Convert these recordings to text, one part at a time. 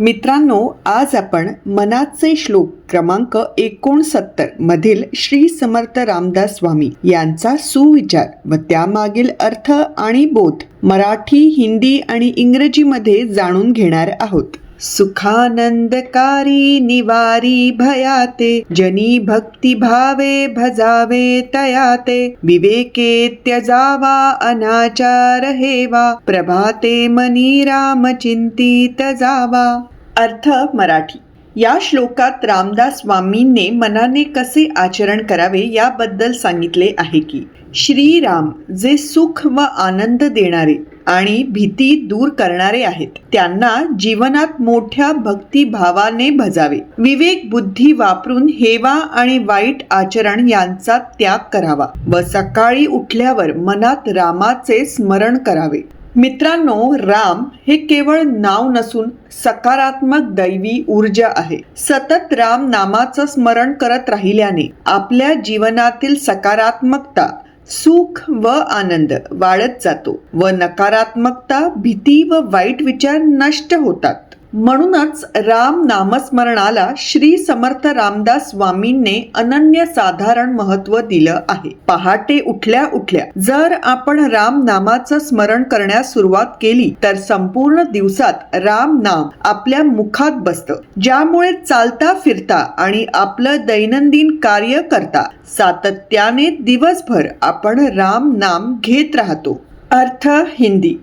मित्रांनो आज आपण मनाचे श्लोक क्रमांक एकोणसत्तर मधील श्री समर्थ रामदास स्वामी यांचा सुविचार व त्यामागील अर्थ आणि बोध मराठी हिंदी आणि इंग्रजीमध्ये जाणून घेणार आहोत. सुखानंदकारी निवारी भयाते जनी भक्ती भावे भजावे तयाते विवेके त्यजावा अनाचार हेवा प्रभाते मनी राम चिंतित जावा। अर्थ मराठी। या श्लोकात रामदास स्वामींनी मनाने कसे आचरण करावे याबद्दल सांगितले आहे की श्रीराम जे सुख व आनंद देणारे आणि भीती दूर करणारे आहेत त्यांना जीवनात मोठ्या भक्तिभावाने भजावे. विवेक बुद्धी वापरून हेवा आणि वाईट आचरण यांचा त्याग करावा व सकाळी उठल्यावर मनात रामाचे स्मरण करावे. मित्रांनो राम हे केवळ नाव नसून सकारात्मक दैवी ऊर्जा आहे. सतत राम नामाचं स्मरण करत राहिल्याने आपल्या जीवनातील सकारात्मकता सुख व आनंद वाढत जातो व नकारात्मकता भीती व वाईट विचार नष्ट होतात. म्हणूनच राम नामस्मरणाला श्री समर्थ रामदास स्वामींनी अनन्य साधारण महत्त्व दिलं आहे. पहाटे उठल्या उठल्या जर आपण राम नामाचं स्मरण करण्यास सुरुवात केली तर संपूर्ण दिवसात राम नाम आपल्या मुखात बसतं. ज्यामुळे चालता फिरता आणि आपलं दैनंदिन कार्य करता सातत्याने दिवसभर आपण राम नाम घेत राहतो. अर्थ हिंदी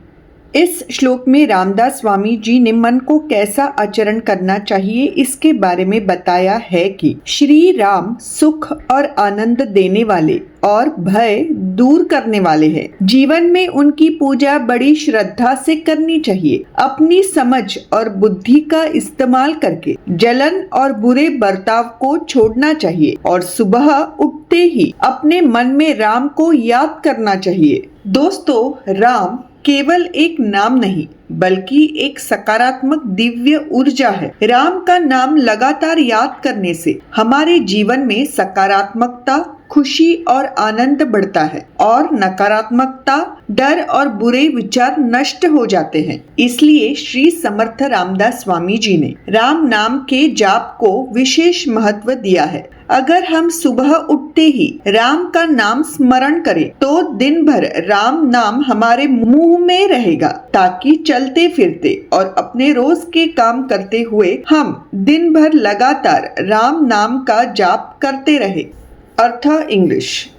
इस श्लोक में रामदास स्वामी जी ने मन को कैसा आचरण करना चाहिए इसके बारे में बताया है कि श्री राम सुख और आनंद देने वाले और भय दूर करने वाले हैं। जीवन में उनकी पूजा बड़ी श्रद्धा से करनी चाहिए। अपनी समझ और बुद्धि का इस्तेमाल करके जलन और बुरे बर्ताव को छोड़ना चाहिए और सुबह उठते ही अपने मन में राम को याद करना चाहिए। दोस्तों, राम केवल एक नाम नहीं बल्कि एक सकारात्मक दिव्य ऊर्जा है। राम का नाम लगातार याद करने से हमारे जीवन में सकारात्मकता खुशी और आनंद बढ़ता है और नकारात्मकता, डर और बुरे विचार नष्ट हो जाते हैं। इसलिए श्री समर्थ रामदास स्वामी जी ने राम नाम के जाप को विशेष महत्व दिया है। अगर हम सुबह उठते ही राम का नाम स्मरण करें तो दिन भर राम नाम हमारे मुँह में रहेगा, ताकि चलते फिरते और अपने रोज के काम करते हुए हम दिन भर लगातार राम नाम का जाप करते रहे। Artha English.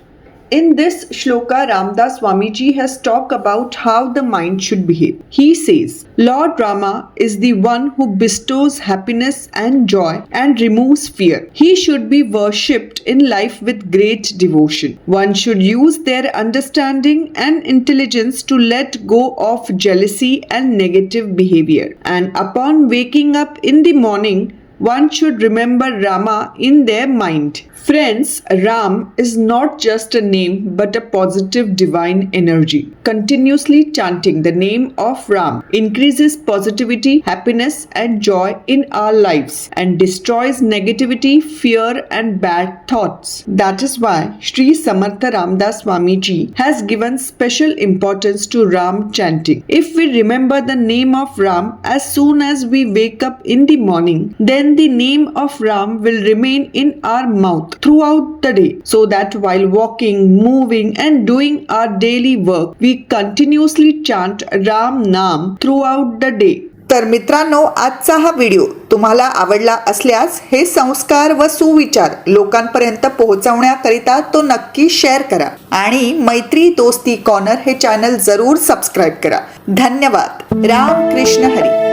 In this shloka, Ramdas Swamiji has talked about how the mind should behave. He says, Lord Rama is the one who bestows happiness and joy and removes fear. He should be worshipped in life with great devotion. One should use their understanding and intelligence to let go of jealousy and negative behavior. And upon waking up in the morning, one should remember Rama in their mind. Friends, Ram is not just a name but a positive divine energy. Continuously chanting the name of Ram increases positivity, happiness, and joy in our lives and destroys negativity, fear, and bad thoughts. That is why Sri Samartha Ramdas Swami Ji has given special importance to Ram chanting. If we remember the name of Ram as soon as we wake up in the morning, then the name of Ram will remain in our mouth throughout the day so that while walking, moving, and doing our daily work, we continuously chant Ram Nam throughout the day. तर मित्रांनो आजचा हा video तुम्हाला आवडला असल्यास हे संस्कार व सुविचार लोकांपर्यंत पोहोचवण्याकरिता तो नक्की शेअर करा आणि मैत्री दोस्ती कॉर्नर हे चॅनल जरूर सबस्क्राईब करा धन्यवाद राम कृष्ण हरी